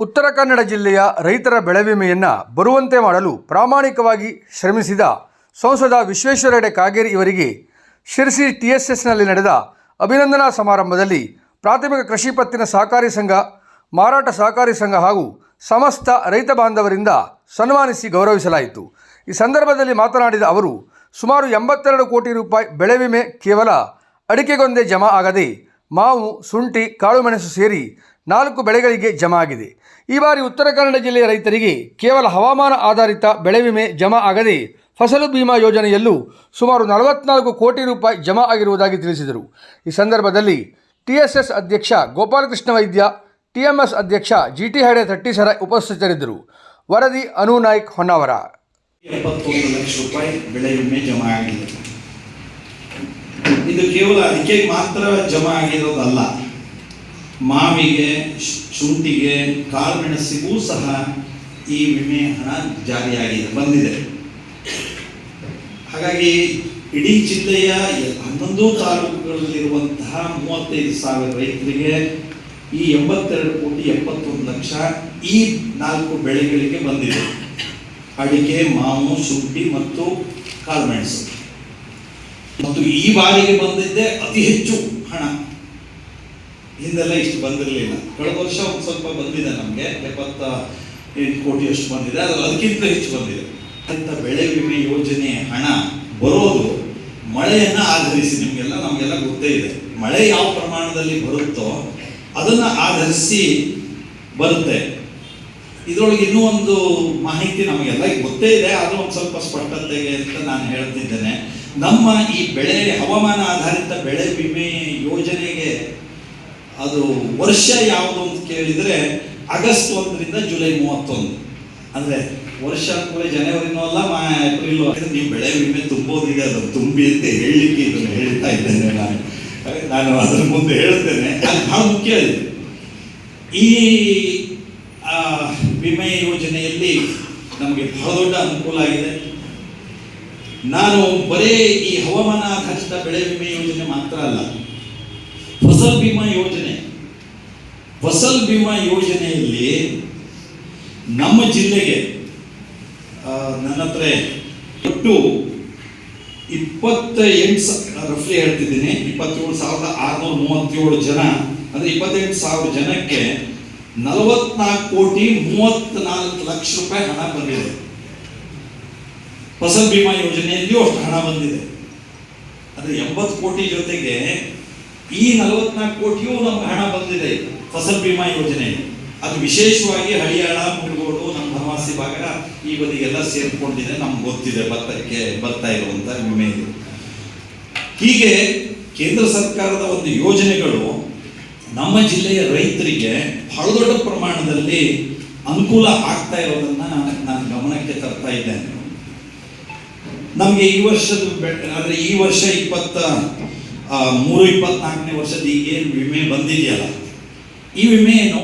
ಉತ್ತರ ಕನ್ನಡ ಜಿಲ್ಲೆಯ ರೈತರ ಬೆಳೆ ವಿಮೆಯನ್ನು ಬರುವಂತೆ ಮಾಡಲು ಪ್ರಾಮಾಣಿಕವಾಗಿ ಶ್ರಮಿಸಿದ ಸಂಸದ ವಿಶ್ವೇಶ್ವರ ಕಾಗೇರಿ ಇವರಿಗೆ ಶಿರಸಿ ಟಿಎಸ್ಎಸ್ನಲ್ಲಿ ನಡೆದ ಅಭಿನಂದನಾ ಸಮಾರಂಭದಲ್ಲಿ ಪ್ರಾಥಮಿಕ ಕೃಷಿ ಪತ್ತಿನ ಸಹಕಾರಿ ಸಂಘ, ಮಾರಾಟ ಸಹಕಾರಿ ಸಂಘ ಹಾಗೂ ಸಮಸ್ತ ರೈತ ಬಾಂಧವರಿಂದ ಸನ್ಮಾನಿಸಿ ಗೌರವಿಸಲಾಯಿತು. ಈ ಸಂದರ್ಭದಲ್ಲಿ ಮಾತನಾಡಿದ ಅವರು, ಸುಮಾರು ಎಂಬತ್ತೆರಡು ಕೋಟಿ ರೂಪಾಯಿ ಬೆಳೆ ವಿಮೆ ಕೇವಲ ಅಡಿಕೆಗೊಂದೇ ಜಮಾ ಆಗದೆ ಮಾವು, ಶುಂಠಿ, ಕಾಳುಮೆಣಸು ಸೇರಿ ನಾಲ್ಕು ಬೆಳೆಗಳಿಗೆ ಜಮಾ ಆಗಿದೆ. ಈ ಬಾರಿ ಉತ್ತರ ಕನ್ನಡ ಜಿಲ್ಲೆಯ ರೈತರಿಗೆ ಕೇವಲ ಹವಾಮಾನ ಆಧಾರಿತ ಬೆಳೆ ವಿಮೆ ಜಮಾ ಆಗದೆ ಫಸಲು ಬಿಮಾ ಯೋಜನೆಯಲ್ಲೂ ಸುಮಾರು ನಲವತ್ನಾಲ್ಕು ಕೋಟಿ ರೂಪಾಯಿ ಜಮಾ ಆಗಿರುವುದಾಗಿ ತಿಳಿಸಿದರು. ಈ ಸಂದರ್ಭದಲ್ಲಿ ಟಿಎಸ್ಎಸ್ ಅಧ್ಯಕ್ಷ ಗೋಪಾಲಕೃಷ್ಣ ವೈದ್ಯ ಟಿಎಂಎಸ್ ಅಧ್ಯಕ್ಷ ಜಿಟಿ ಹೆಡೆ ತಟ್ಟಿಸರ ಉಪಸ್ಥಿತರಿದ್ದರು. ವರದಿ ಅನು ನಾಯ್ಕ್ ಹೊನ್ನಾವರ. ಇದು ಕೇವಲ ಅದಕ್ಕೆ ಮಾತ್ರ ಜಮಾ ಆಗಿರೋದಲ್ಲ ಮಾವಿಗೆ, ಶುಂಠಿಗೆ, ಕಾಳುಮೆಣಸಿಗೂ ಸಹ ಈ ವಿಮೆ ಹಣ ಜಾರಿಯಾಗಿದೆ, ಬಂದಿದೆ. ಹಾಗಾಗಿ ಇಡೀ ಜಿಲ್ಲೆಯ ಹನ್ನೊಂದು ತಾಲೂಕುಗಳಲ್ಲಿರುವಂತಹ ಮೂವತ್ತೈದು ಸಾವಿರ ರೈತರಿಗೆ ಈ ಎಂಬತ್ತೆರಡು ಕೋಟಿ ಎಪ್ಪತ್ತೊಂದು ಲಕ್ಷ ಈ ನಾಲ್ಕು ಬೆಳೆಗಳಿಗೆ ಬಂದಿದೆ. ಅಡಿಕೆ, ಮಾವು, ಶುಂಠಿ ಮತ್ತು ಕಾಳುಮೆಣಸು. ಮತ್ತು ಈ ಬಾರಿಗೆ ಬಂದಿದ್ದೆ ಅತಿ ಹೆಚ್ಚು ಹಿಂದೆಲ್ಲ ಇಷ್ಟು ಬಂದಿರಲಿಲ್ಲ. ಕಳೆದ ವರ್ಷ ಒಂದು ಸ್ವಲ್ಪ ಬಂದಿದೆ ನಮಗೆ, ಎಪ್ಪತ್ತ ಎಂಟು ಕೋಟಿಯಷ್ಟು ಬಂದಿದೆ ಅದು ಅದಕ್ಕಿಂತ ಹೆಚ್ಚು ಬಂದಿದೆ. ಅಂತ ಬೆಳೆ ವಿಮೆ ಯೋಜನೆ ಹಣ ಬರೋದು ಮಳೆಯನ್ನು ಆಧರಿಸಿ ನಿಮಗೆಲ್ಲ, ನಮಗೆಲ್ಲ ಗೊತ್ತೇ ಇದೆ. ಮಳೆ ಯಾವ ಪ್ರಮಾಣದಲ್ಲಿ ಬರುತ್ತೋ ಅದನ್ನು ಆಧರಿಸಿ ಬರುತ್ತೆ. ಇದರೊಳಗೆ ಇನ್ನೂ ಒಂದು ಮಾಹಿತಿ ನಮಗೆಲ್ಲ ಗೊತ್ತೇ ಇದೆ, ಆದರೂ ಒಂದು ಸ್ವಲ್ಪ ಸ್ಪಷ್ಟತೆಗೆ ಅಂತ ನಾನು ಹೇಳ್ತಿದ್ದೇನೆ. ನಮ್ಮ ಈ ಬೆಳೆ, ಹವಾಮಾನ ಆಧಾರಿತ ಬೆಳೆ ವಿಮೆ ಯೋಜನೆಗೆ ಅದು ವರ್ಷ ಯಾವುದು ಅಂತ ಕೇಳಿದರೆ ಆಗಸ್ಟ್ ಒಂದರಿಂದ ಜುಲೈ ಮೂವತ್ತೊಂದು. ಅಂದರೆ ವರ್ಷ ಕೂಡ ಜನವರಿನೂ ಅಲ್ಲ ಏಪ್ರಿಲ್ ನೀವು ಬೆಳೆ ವಿಮೆ ತುಂಬೋದಿದೆ ಅದು ತುಂಬಿ ಅಂತ ಹೇಳಲಿಕ್ಕೆ ಇದನ್ನು ಹೇಳ್ತಾ ಇದ್ದೇನೆ ನಾನು. ನಾನು ಅದರ ಮುಂದೆ ಹೇಳ್ತೇನೆ. ಅದು ಮುಖ್ಯ ಇದೆ ಈ ವಿಮೆ ಯೋಜನೆಯಲ್ಲಿ ನಮಗೆ ಬಹಳ ದೊಡ್ಡ ಅನುಕೂಲ ಆಗಿದೆ. ನಾನು ಬರೇ ಈ ಹವಾಮಾನ ಆಧಾರಿತ ಬೆಳೆ ವಿಮೆ ಯೋಜನೆ ಮಾತ್ರ ಅಲ್ಲ ಫಸಲ್ ಬಿಮಾ ಯೋಜನೆ. ಫಸಲ್ ಬಿಮಾ ಯೋಜನೆಯಲ್ಲಿ ನಮ್ಮ ಜಿಲ್ಲೆಗೆ ನನ್ನ ಹತ್ರ ಒಟ್ಟು ಇಪ್ಪತ್ತ ಎಂಟು ರಫ್ಲಿ ಹೇಳ್ತಿದ್ದೀನಿ, ಇಪ್ಪತ್ತೇಳು ಸಾವಿರದ ಆರುನೂರ ಮೂವತ್ತೇಳು ಜನ, ಅಂದರೆ ಇಪ್ಪತ್ತೆಂಟು ಸಾವಿರ ಜನಕ್ಕೆ ನಲವತ್ನಾಲ್ಕು ಕೋಟಿ ಮೂವತ್ತ್ನಾಲ್ಕು ಲಕ್ಷ ರೂಪಾಯಿ ಹಣ ಬಂದಿದೆ. ಫಸಲ್ ಬಿಮಾ ಯೋಜನೆಯಲ್ಲಿಯೂ ಅಷ್ಟು ಹಣ ಬಂದಿದೆ. ಅಂದರೆ ಎಂಬತ್ತು ಕೋಟಿ ಜೊತೆಗೆ ಈ ನಲವತ್ನಾಲ್ಕು ಕೋಟಿಯೂ ನಮ್ಗೆ ಹಣ ಬಂದಿದೆ ಫಸಲ್ ಭೀಮಾ ಯೋಜನೆ. ಅದು ವಿಶೇಷವಾಗಿ ಹರಿಯಾಣ ಮುಳುಗೋಡು, ನಮ್ಮ ಬನವಾಸಿ ಭಾಗ ಈ ಬದಿಗೆಲ್ಲ ಸೇರ್ಕೊಂಡಿದೆ. ನಮ್ಗೆ ಗೊತ್ತಿದೆ ಭತ್ತಕ್ಕೆ ಬರ್ತಾ ಇರುವಂತ ವಿಮೆ ಇದು ಹೀಗೆ ಕೇಂದ್ರ ಸರ್ಕಾರದ ಒಂದು ಯೋಜನೆಗಳು ನಮ್ಮ ಜಿಲ್ಲೆಯ ರೈತರಿಗೆ ಬಹಳ ದೊಡ್ಡ ಪ್ರಮಾಣದಲ್ಲಿ ಅನುಕೂಲ ಆಗ್ತಾ ಇರೋದನ್ನ ನಾನು ಗಮನಕ್ಕೆ ತರ್ತಾ ಇದ್ದೇನೆ. ನಮಗೆ ಈ ವರ್ಷದ ಅಂದರೆ ಈ ವರ್ಷ ಇಪ್ಪತ್ತ ಮೂರು ಇಪ್ಪತ್ನಾಲ್ಕನೇ ವರ್ಷದ ಈಗೇನು ವಿಮೆ ಬಂದಿದೆಯಲ್ಲ ಈ ವಿಮೆ ಏನು